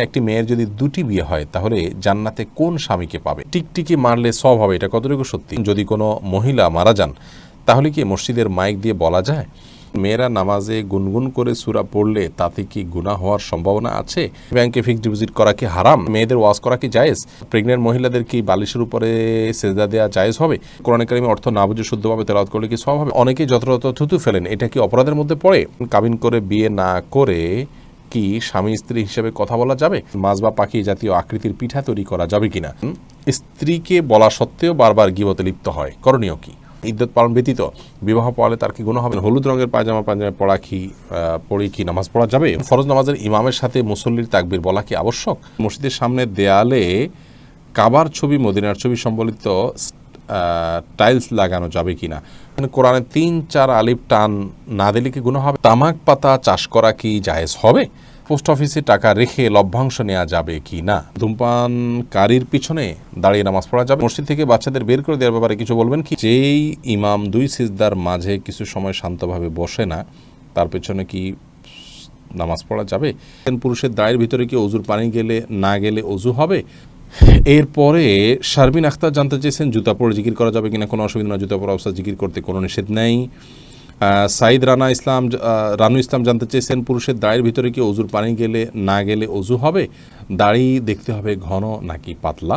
একটি মেয়ের যদি দুটি বিয়ে হয়, তাহলে জান্নাতে কোন স্বামীকে পাবে? টিকটিকি মারলে সব হবে, এটা কতটুকু সত্যি? যদি কোনো মহিলা মারা যান, তাহলে কি মসজিদের মাইক দিয়ে বলা যায়? মেয়েরা নামাজে গুনগুন করে সুরা পড়লে তাতে কি গুনাহ হওয়ার সম্ভাবনা আছে? ব্যাংকে ফিক্সড ডিপোজিট করা কি হারাম? মেয়েদের ওয়াজ করা কি জায়েজ? প্রেগনেন্ট মহিলাদের কি বালিশের উপরে সেজদা দেওয়া জায়েজ হবে? কোরআন কারিমে অর্থ না বুঝে শুদ্ধভাবে তেলাওয়াত করলে কি সব হবে? অনেকেই যথাযথ থুতু ফেলেন, এটা কি অপরাধের মধ্যে পড়ে? কাবিন করে বিয়ে না করে কি স্বামী স্ত্রী হিসেবে কথা বলা যাবে? মাছ বা পাখি জাতীয় আকৃতির পিঠা তৈরি করা যাবে কিনা? স্ত্রীকে বলা সত্ত্বেও বারবার গিবতে লিপ্ত হয়। করণীয় কি? ইদ্যত পালন ব্যতীত বিবাহ পড়ালে তার কি গুণ হবে? হলুদ রঙের পায়জামা পায়জামা পড়া কি পড়ে কি নামাজ পড়া যাবে? ফরজ নামাজের ইমামের সাথে মুসল্লির তাকবির বলা কি আবশ্যক? মসজিদের সামনে দেয়ালে কাবার ছবি, মদিনার ছবি সম্বলিত টাইলস লাগানো যাবে কিনা? মানে কোরআনে তিন চার আলিফ টান না দিলে কি গুণ হবে? তামাক পাতা চাষ করা কি জায়েজ হবে? পোস্ট অফিসে টাকা রেখে লভ্যাংশ নেওয়া যাবে কি না? ধূমপানকারীর পিছনে দাঁড়িয়ে নামাজ পড়া যাবে? মসজিদ থেকে বাচ্চাদের বের করে দেওয়ার ব্যাপারে কিছু বলবেন কি? যেই ইমাম দুই সিজদার মাঝে কিছু সময় শান্তভাবে বসে না, তার পেছনে কি নামাজ পড়া যাবে? পুরুষের দায়ের ভিতরে কি অজুর পানি গেলে, না গেলে অজু হবে? এরপরে শারমিন আখতার জানতে চেয়েছেন, জুতা পরে জিকির করা যাবে কিনা? কোনো অসুবিধা না জুতা পরে অবস্থা জিকির করতে কোনো নিষেধ নেই। সাইদ রানা ইসলাম রানু ইসলাম জানতে চেয়েছেন, পুরুষের দায়ের ভিতরে কি অজুর পানি গেলে, না গেলে অজু হবে? দাড়ি দেখতে হবে ঘন নাকি পাতলা?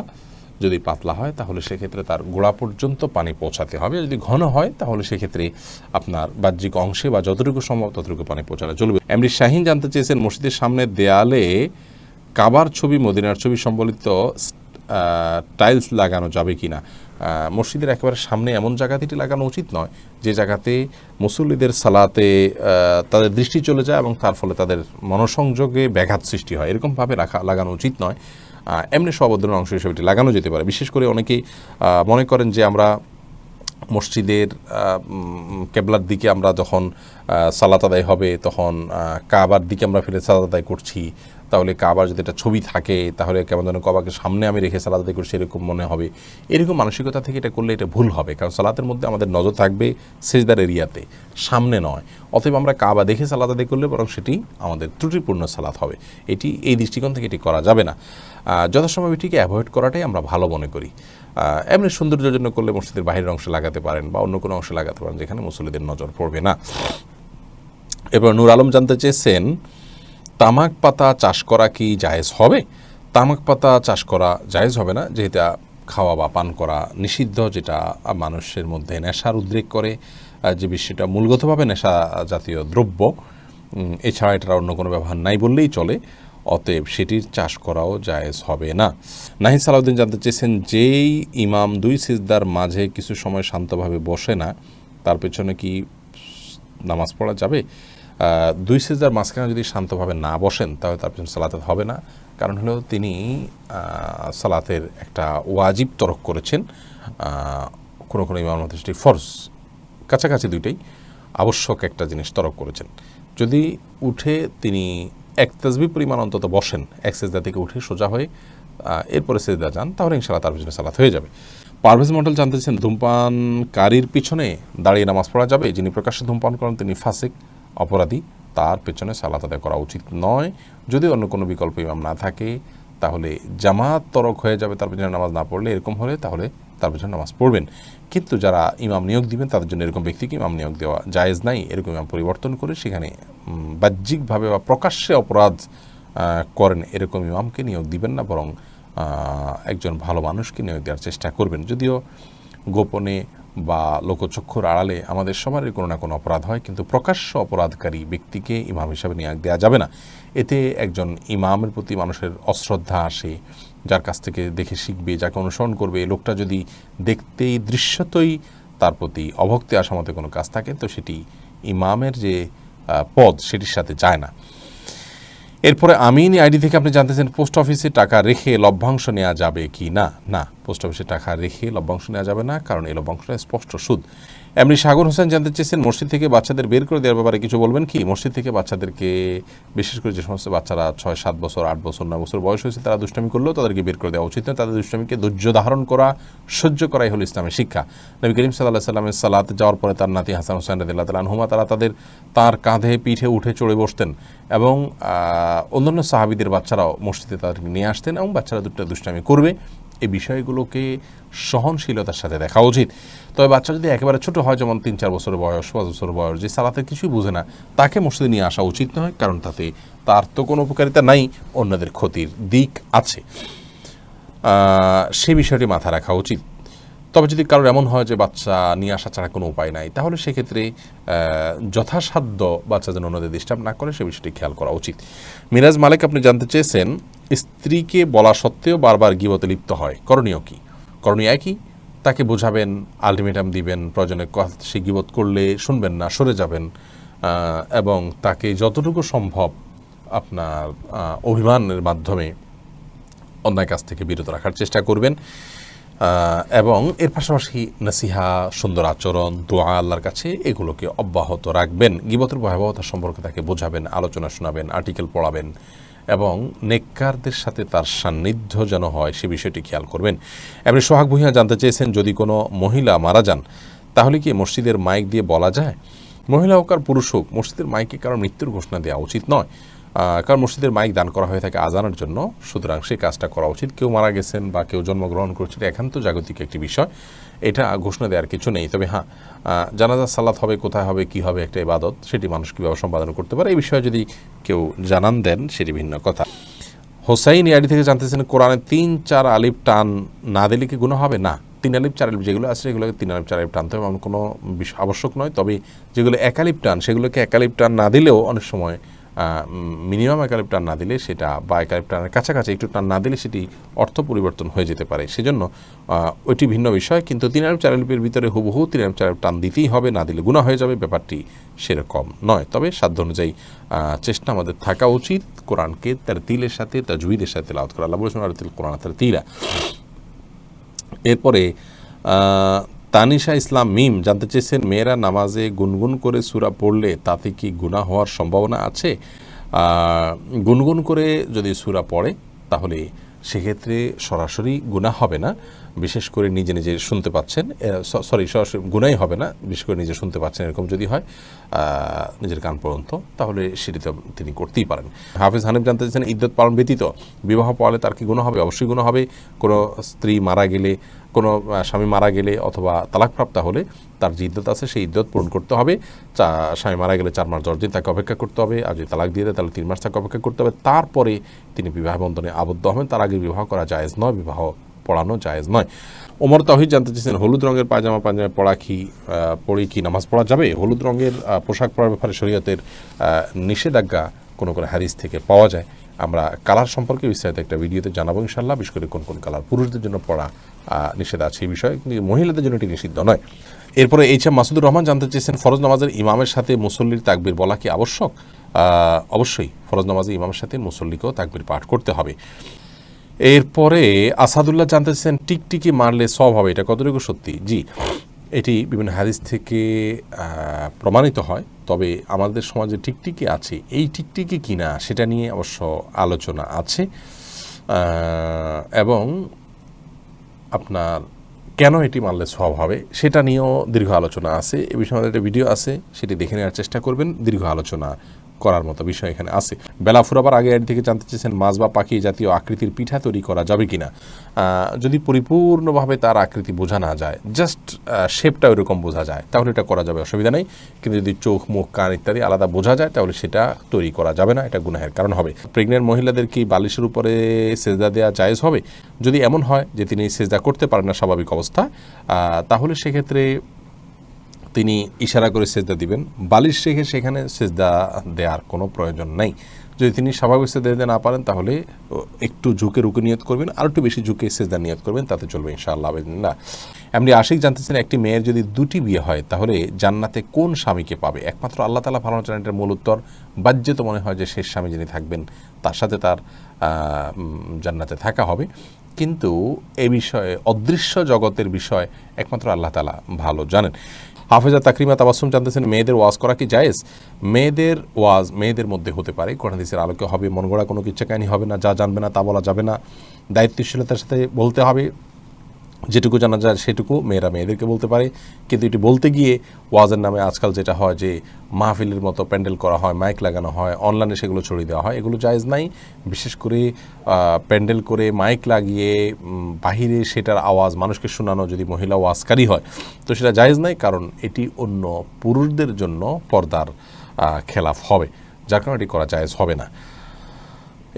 যদি পাতলা হয়, তাহলে সেক্ষেত্রে তার গোড়া পর্যন্ত পানি পৌঁছাতে হবে। যদি ঘন হয়, তাহলে সেক্ষেত্রে আপনার বাহ্যিক অংশে বা যতটুকু সম্ভব ততটুকু পানি পৌঁছানো চলবে। এমডি শাহিন জানতে চেয়েছেন, মসজিদের সামনে দেয়ালে কাবার ছবি, মদিনার ছবি সম্বলিত টাইলস লাগানো যাবে কিনা? মসজিদের একেবারে সামনে এমন জায়গাতে এটি লাগানো উচিত নয় যে জায়গাতে মুসল্লিদের সালাতে তাদের দৃষ্টি চলে যায় এবং তার ফলে তাদের মনসংযোগে ব্যাঘাত সৃষ্টি হয়। এরকমভাবে রাখা, লাগানো উচিত নয়। এমনি সব অংশ হিসেবে এটি লাগানো যেতে পারে। বিশেষ করে অনেকেই মনে করেন যে আমরা মসজিদের কেবলার দিকে আমরা যখন সালাত আদায় হবে তখন কাবার দিকে আমরা ফিরে সালাত আদায় করছি। তাহলে কাবার যদি একটা ছবি থাকে তাহলে কেমন যেন কবাকে সামনে আমি রেখে সালাত আদায় করছি এরকম মনে হবে। এরকম মানসিকতা থেকে এটা করলে এটা ভুল হবে কারণ সালাতের মধ্যে আমাদের নজর থাকবে সেজদার এরিয়াতে সামনে নয়। অতএব আমরা কাবা দেখে সালাত আদায় করলে বরং সেটি আমাদের ত্রুটিপূর্ণ সালাত হবে। এটি এই দৃষ্টিকোণ থেকে এটি করা যাবে না। আহ, যথাসম্ভব এটিকে অ্যাভয়েড করাটাই আমরা ভালো মনে করি। এমনি সৌন্দর্যের জন্য করলে মসজিদের বাইরের অংশে লাগাতে পারেন বা অন্য কোনো অংশে লাগাতে পারেন যেখানে মুসল্লিদের নজর পড়বে না। এবার নূর আলম জানতে চেয়েছেন, তামাক পাতা চাষ করা কি জায়েজ হবে? তামাক পাতা চাষ করা জায়েজ হবে না, যেটা খাওয়া বা পান করা নিষিদ্ধ, যেটা মানুষের মধ্যে নেশার উদ্রেক করে যে বিষয়টা মূলগতভাবে নেশা জাতীয় দ্রব্য। এছাড়া এটার অন্য কোনো ব্যবহার নাই বললেই চলে। অতএব সেটির চাষ করাও জায়েজ হবে না। নাহিদ সালাউদ্দিন জানতে চেয়েছেন, যেই ইমাম দুই সিজদার মাঝে কিছু সময় শান্তভাবে বসে না, তার পেছনে কি নামাজ পড়া যাবে? দুই সেজার মাঝখানে যদি শান্তভাবে না বসেন, তাহলে তার পিছনে সালাতে হবে না। কারণ হলো তিনি সালাতের একটা ওয়াজিব তরক করেছেন। কোনো কোনো ইমাম মধ্যে সেটি ফরজ। কাছাকাছি দুইটাই আবশ্যক একটা জিনিস তরক করেছেন। যদি উঠে তিনি এক তাজবি পরিমাণ অন্তত বসেন, এক সেজদা থেকে উঠে সোজা হয়ে এরপরে সেজদা যান, তাহলে ইনশাল্লাহ তার পিছনে সালাত হয়ে যাবে। পারভেজ মন্ডল জানতে চান ধূমপানকারীর পিছনে দাঁড়িয়ে নামাজ পড়া যাবে? যিনি প্রকাশ্যে ধূমপান করেন, তিনি ফাসিক, অপরাধী। তার পেছনে সালাত আদায় করা উচিত নয়। যদি অন্য কোনো বিকল্প ইমাম না থাকে, তাহলে জামাত তরক হয়ে যাবে, তার পেছনে নামাজ না পড়লে, এরকম হলে তাহলে তার পেছনে নামাজ পড়বেন। কিন্তু যারা ইমাম নিয়োগ দিবেন, তাদের জন্য এরকম ব্যক্তিকে ইমাম নিয়োগ দেওয়া জায়েজ নাই। এরকম ইমাম পরিবর্তন করে সেখানে বাহ্যিকভাবে বা প্রকাশ্যে অপরাধ করেন, এরকম ইমামকে নিয়োগ দিবেন না, বরং একজন ভালো মানুষকে নিয়োগ দেওয়ার চেষ্টা করবেন। যদিও গোপনে বা লোকচক্ষুর আড়ালে আমাদের সবারই কোনো না কোনো অপরাধ হয়, কিন্তু প্রকাশ্য অপরাধকারী ব্যক্তিকে ইমাম হিসাবে নিয়োগ দেওয়া যাবে না। এতে একজন ইমামের প্রতি মানুষের অশ্রদ্ধা আসে, যার কাছ থেকে দেখে শিখবে, যাকে অনুসরণ করবে। লোকটা যদি দেখতেই দৃশ্যতই তার প্রতি অভক্তি আসা মতো কোনো কাজ থাকে, তো সেটি ইমামের যে পদ সেটির সাথে যায় না। এরপরে আমিন আইডি থেকে আপনি জানতেছেন, পোস্ট অফিসে টাকা রেখে লভ্যাংশ নেওয়া যাবে কি না? না, পোস্ট অফিসে টাকা রেখে লভ্যাংশ নেওয়া যাবে না, কারণ এই লভ্যাংশটা স্পষ্ট সুদ। এমনি সাগর হোসেন জানতে চেয়েছেন, মসজিদ থেকে বাচ্চাদের বের করে দেওয়ার ব্যাপারে কিছু বলবেন কি? মসজিদ থেকে বাচ্চাদেরকে, বিশেষ করে যে সমস্ত বাচ্চারা ছয়, সাত বছর, আট বছর, নয় বছর বয়স হয়েছে, তারা দুষ্টামি করলেও তাদেরকে বের করে দেওয়া উচিত নয়। তাদের দুষ্টামিকে ধৈর্য ধারণ করা, সহ্য করাই হলো ইসলামের শিক্ষা। নবী করিম সাল্লাহ সাল্লামের সালাতে যাওয়ার পরে তার নাতি হাসান হোসেন রদিল্লাহ তাল আনহুমা, তারা তাদের তার কাঁধে পিঠে উঠে চড়ে বসতেন এবং অন্যান্য সাহাবিদের বাচ্চারাও মসজিদে তাদেরকে নিয়ে আসতেন এবং বাচ্চারা দুটো দুষ্টামি করবে। এই বিষয়গুলোকে সহনশীলতার সাথে দেখা উচিত। তবে বাচ্চা যদি একেবারে ছোট হয়, যেমন তিন চার বছর বয়স, পাঁচ বছর বয়স, যে সালাতে কিছুই বুঝে না, তাকে মসজিদে নিয়ে আসা উচিত নয়, কারণ তাতে তার তো কোনো উপকারিতা নাই, অন্যদের ক্ষতির দিক আছে। সে বিষয়টি মাথা রাখা উচিত। তবে যদি কারোর এমন হয় যে বাচ্চা নিয়ে আসা ছাড়া কোনো উপায় নাই, তাহলে সেক্ষেত্রে যথাসাধ্য বাচ্চা যেন অন্যদের ডিস্টার্ব না করে, সে বিষয়টি খেয়াল করা উচিত। মিরাজ মালিক, আপনি জানতে চেয়েছেন, স্ত্রীকে বলা সত্ত্বেও বারবার গিবতে লিপ্ত হয়। করণীয় কি? করণীয় একই? তাকে বোঝাবেন, আলটিমেটাম দিবেন, প্রয়োজনে সে গিবত করলে শুনবেন না, সরে যাবেন এবং তাকে যতটুকু সম্ভব আপনার অভিমানের মাধ্যমে অন্যায় কাছ থেকে বিরত রাখার চেষ্টা করবেন। এবং এর পাশাপাশি নাসিহা, সুন্দর আচরণ, দোয়া আল্লাহর কাছে এগুলোকে অব্যাহত রাখবেন। গিবতের ভয়াবহতা সম্পর্কে তাকে বোঝাবেন, আলোচনা শোনাবেন, আর্টিকেল পড়াবেন এবং নেককারদের সাথে তার সান্নিধ্য যেন হয় সে বিষয়টি খেয়াল করবেন। এমনি সোহাগ ভূঁইয়া জানতে চেয়েছেন, যদি কোনো মহিলা মারা যান, তাহলে কি মসজিদের মাইক দিয়ে বলা যায়? মহিলা হোক আর পুরুষ হোক, মসজিদের মাইকে কারণ মৃত্যুর ঘোষণা দেওয়া উচিত নয়। কারণ মসজিদের মাইক দান করা হয়ে থাকে আজানের জন্য। সুতরাং সেই কাজটা করা উচিত। কেউ মারা গেছেন বা কেউ জন্মগ্রহণ করছে এটা একান্ত জাগতিক একটি বিষয়। এটা ঘোষণা দেওয়ার কিছু নেই। তবে হ্যাঁ জানাজা সালাত হবে, কোথায় হবে, কি হবে, একটা ইবাদত, সেটি মানুষ কীভাবে সম্পাদন করতে পারে, এই বিষয়ে যদি কেউ জানান দেন, সেটি ভিন্ন কথা। হোসাইন ইয়ারি থেকে জানতেছেন, কোরআনে তিন চার আলিফ টান না দিলে কি গুণ হবে? না। তিন আলিফ, চার আলিফ যেগুলো আছে, সেগুলোকে তিন আলিফ, চার আলিফ টানতে হবে এমন কোনো আবশ্যক নয়। তবে যেগুলো একালিপ টান, সেগুলোকে একালিপ টান না দিলেও অনেক সময় মিনিমাম একালিপ টান না দিলে সেটা বা একালিপ টানের কাছাকাছি একটু টান না দিলে সেটি অর্থ পরিবর্তন হয়ে যেতে পারে। সেজন্য ওইটি ভিন্ন বিষয়, কিন্তু তিন আলিফ চার ভিতরে হুবহু তিন আলিফ চার টান দিতেই হবে, না দিলে গুণা হয়ে যাবে, ব্যাপারটি সেরকম নয়। তবে সাধ্য অনুযায়ী চেষ্টা আমাদের থাকা উচিত কোরআনকে তার তিলের সাথে তাজুইদের সাথে লাউত করা। আল্লাহ বলেছেন আর তিল কোরআন তার তিলা এরপরে তানিশা ইসলাম মিম জানতে চেয়েছেন, মেয়েরা নামাজে গুনগুন করে সুরা পড়লে তাতে কি গুণা হওয়ার সম্ভাবনা আছে? গুনগুন করে যদি সুরা পড়ে, তাহলে সেক্ষেত্রে সরাসরি গুণা হবে না। বিশেষ করে নিজে নিজে শুনতে পাচ্ছেন সরি সরাসরি গুনাই হবে না, বিশেষ করে নিজে শুনতে পাচ্ছেন এরকম যদি হয় নিজের কান পর্যন্ত তাহলে সেটি তিনি করতেই পারেন। হাফিজ হানিফ জানতে চাইছেন ইদ্যত পালন ব্যতীত বিবাহ পড়ালে তার কি গুণ হবে? অবশ্যই গুণ হবে। কোনো স্ত্রী মারা গেলে, কোনো স্বামী মারা গেলে অথবা তালাকপ্রাপ্তা হলে তার যে ইদ্যত আছে, সেই ইদ্যত পূরণ করতে হবে। চা, স্বামী মারা গেলে চার মাস দশ দিন তাকে অপেক্ষা করতে হবে। আর যদি তালাক দিয়ে দেয়, তাহলে তিন মাস তাকে অপেক্ষা করতে হবে। তারপরে তিনি বিবাহ বন্ধনে আবদ্ধ হবেন। তার আগে বিবাহ করা জায়েজ নয়, বিবাহ পড়ানো জায়েজ নয়। ওমর তাহিদ জানতে চেয়েছেন হলুদ রঙের পায়জামা পায়জামা পড়া কি পরে কি নামাজ পড়া যাবে? হলুদ রঙের পোশাক পরার ব্যাপারে শরীয়তের নিষেধাজ্ঞা কোনো কোনো হ্যারিস থেকে পাওয়া যায়। আমরা কালার সম্পর্কে বিস্তারিত একটা ভিডিওতে জানাব ইনশাল্লাহ বিশেষ করে কোন কোন কালার পুরুষদের জন্য পড়া নিষেধ আছে এই বিষয়ে, কিন্তু মহিলাদের জন্য এটি নিষিদ্ধ নয়। এরপরে এইচ এম মাসুদুর রহমান জানতে চেয়েছেন, ফরজ নামাজের ইমামের সাথে মুসল্লির তাকবির বলা কি আবশ্যক? অবশ্যই, ফরজ নামাজের ইমামের সাথে মুসল্লিকেও তাকবির পাঠ করতে হবে। এরপরে আসাদুল্লাহ জানতে চাইছেন টিকটিকি মারলে সব হবে, এটা কতটুকু সত্যি? জি, এটি বিভিন্ন হাদিস থেকে প্রমাণিত হয়। তবে আমাদের সমাজে টিকটিকি আছে, এই টিকটিকি কিনা সেটা নিয়ে অবশ্য আলোচনা আছে। এবং আপনার কেন এটি মারলে সব হবে সেটা নিয়েও দীর্ঘ আলোচনা আছে। এ বিষয়ে একটা ভিডিও আছে, সেটি দেখে নেওয়ার চেষ্টা করবেন। দীর্ঘ আলোচনা করার মতো বিষয় এখানে আছে। বেলা ফুরাবার আগে এর থেকে জানতে চেয়েছেন, মাছ বা পাখি জাতীয় আকৃতির পিঠা তৈরি করা যাবে কিনা। যদি পরিপূর্ণভাবে তার আকৃতি বোঝা না যায় জাস্ট শেপটা ওইরকম বোঝা যায়, তাহলে এটা করা যাবে, অসুবিধা নেই। কিন্তু যদি চোখ, মুখ, কান ইত্যাদি আলাদা বোঝা যায়, তাহলে সেটা তৈরি করা যাবে না, এটা গুনাহের কারণ হবে। প্রেগনেন্ট মহিলাদের কি বালিশের উপরে সেজদা দেওয়া জায়েজ হবে? যদি এমন হয় যে তিনি সেজদা করতে পারেন না, স্বাভাবিক অবস্থা তাহলে সেক্ষেত্রে তিনি ইশারা করে সেজদা দিবেন। বালিশ রেখে সেখানে সেজদা দেওয়ার কোনো প্রয়োজন নাই। যদি তিনি স্বাভাবিক সেজদা দিতে না পারেন, তাহলে একটু ঝুঁকে রুকে নিয়ত করবেন, আর একটু বেশি ঝুঁকে সেজদা নিয়ত করবেন, তাতে চলবে ইনশাআল্লাহ না এমনি আশিক জানতেছেন, একটি মেয়ের যদি দুটি বিয়ে হয়, তাহলে জান্নাতে কোন স্বামীকে পাবে? একমাত্র আল্লাহ তালা ভালো জানেন, এটার মূল উত্তর। বাহ্যে তো মনে হয় যে শেষ স্বামী যিনি থাকবেন, তার সাথে তার জান্নাতে থাকা হবে। কিন্তু এ বিষয়ে, অদৃশ্য জগতের বিষয় একমাত্র আল্লাহ তালা ভালো জানেন। হাফেজা তাকরিমা তাবাসুম জানতেছেন, মেয়েদের ওয়াজ করা কি জায়েজ? মেয়েদের ওয়াজ মেয়েদের মধ্যে হতে পারে। কোরআন হাদিসের আলোকে হবে, মনগড়া কোনো কিচ্ছা কাহিনী হবে না, যা জানবে না তা বলা যাবে না। দায়িত্বশীলতার সাথে বলতে হবে যেটুকু জানা যায় সেটুকু মেয়েরা মেয়েদেরকে বলতে পারে। কিন্তু এটি বলতে গিয়ে ওয়াজের নামে আজকাল যেটা হয় যে মাহফিলের মতো প্যান্ডেল করা হয়, মাইক লাগানো হয়, অনলাইনে সেগুলো ছড়িয়ে দেওয়া হয়। এগুলো জায়েজ নাই। বিশেষ করে প্যান্ডেল করে মাইক লাগিয়ে বাহিরে সেটার আওয়াজ, মানুষকে শোনানো যদি মহিলা ওয়াজকারী হয়, তো সেটা জায়েজ নাই কারণ এটি অন্য পুরুষদের জন্য পর্দার খেলাফ হবে। যার কারণে এটি করা জায়েজ হবে না।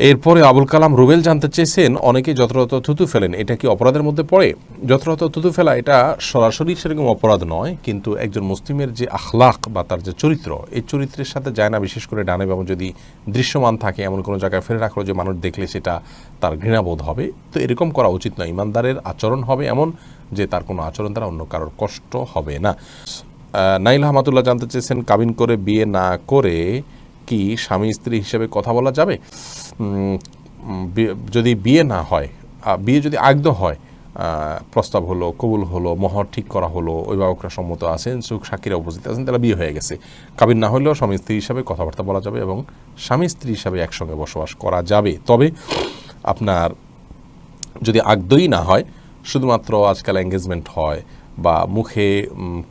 এরপরে আবুল কালাম রুবেল জানতে চেয়েছেন, অনেকে যত্রত থুতু ফেলেন। এটা কি অপরাধের মধ্যে পড়ে? যত্রত থুতু ফেলা এটা সরাসরি সেরকম অপরাধ নয়, কিন্তু একজন মুসলিমের যে আখলাক বা তার যে চরিত্র, এই চরিত্রের সাথে যায় না, বিশেষ করে ডানে বামে যদি দৃশ্যমান থাকে, এমন কোনো জায়গায় ফেলে রাখল যে মানুষ দেখলে সেটা তার ঘৃণাবোধ হবে। তো এরকম করা উচিত নয়। ইমানদারের আচরণ হবে এমন যে তার কোনো আচরণ দ্বারা অন্য কারোর কষ্ট হবে না। নাইল আহমদুল্লাহ জানতে চেয়েছেন, কাবিন করে বিয়ে না করে কি স্বামী স্ত্রী হিসেবে কথা বলা যাবে? যদি বিয়ে না হয় বিয়ে যদি আগদ হয় প্রস্তাব হলো, কবুল হলো, মহর ঠিক করা হলো, অভিভাবকরা সম্মত আছেন, সুখ সাক্ষীরা উপস্থিত আছেন তারা বিয়ে হয়ে গেছে। কাবিন না হলেও স্বামী স্ত্রী হিসাবে কথাবার্তা বলা যাবে এবং স্বামী স্ত্রী হিসাবে একসঙ্গে বসবাস করা যাবে। তবে আপনার যদি আগদই না হয়, শুধুমাত্র আজকাল এঙ্গেজমেন্ট হয় বা মুখে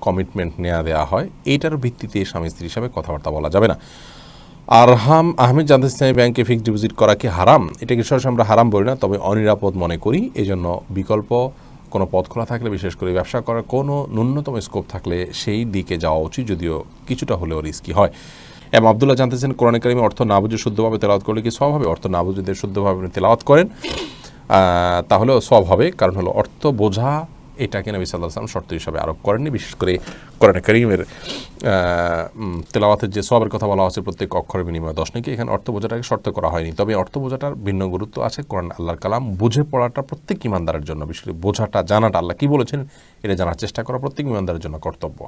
কমিটমেন্ট নেওয়া দেওয়া হয়, এইটার ভিত্তিতে স্বামী স্ত্রী হিসাবে কথাবার্তা বলা যাবে না। আরহাম আহমেদ জানতে চাই ব্যাংকে ফিক্সড ডিপোজিট করা কি হারাম? এটাকে সরাসরি আমরা হারাম বলি না, তবে অনিরাপদ মনে করি। এই জন্য বিকল্প কোনো পথ খোলা থাকলে, বিশেষ করে ব্যবসা করার কোনো ন্যূনতম স্কোপ থাকলে সেই দিকে যাওয়া উচিত, যদিও কিছুটা হলেও রিস্কি হয়। এম আবদুল্লাহ জানতেছেন কোরআন কারিমে অর্থ না বুঝে শুদ্ধভাবে তেলাওয়াত করলে কি সব হবে? অর্থ না বুঝে শুদ্ধভাবে তেলাওয়াত করেন তাহলেও সব হবে। কারণ হলো অর্থ বোঝা এটাকে নবী সাল্লাহ সাল্লাম শর্ত হিসাবে আরোপ করেননি, বিশেষ করে কোরআন করিমের তেলাওয়াতের যে সবের কথা বলা হচ্ছে প্রত্যেক অক্ষর বিনিময় দশ, নাকি এখানে অর্থ বোঝাটাকে শর্ত করা হয়নি। তবে অর্থ বোঝাটার ভিন্ন গুরুত্ব আছে। কোরআন আল্লাহর কালাম বুঝে পড়াটা প্রত্যেক ইমানদারের জন্য, বিশেষ করে বোঝাটা, জানাটা, আল্লাহ কি বলেছেন, এটা জানার চেষ্টা করা প্রত্যেক ইমানদারের জন্য কর্তব্য।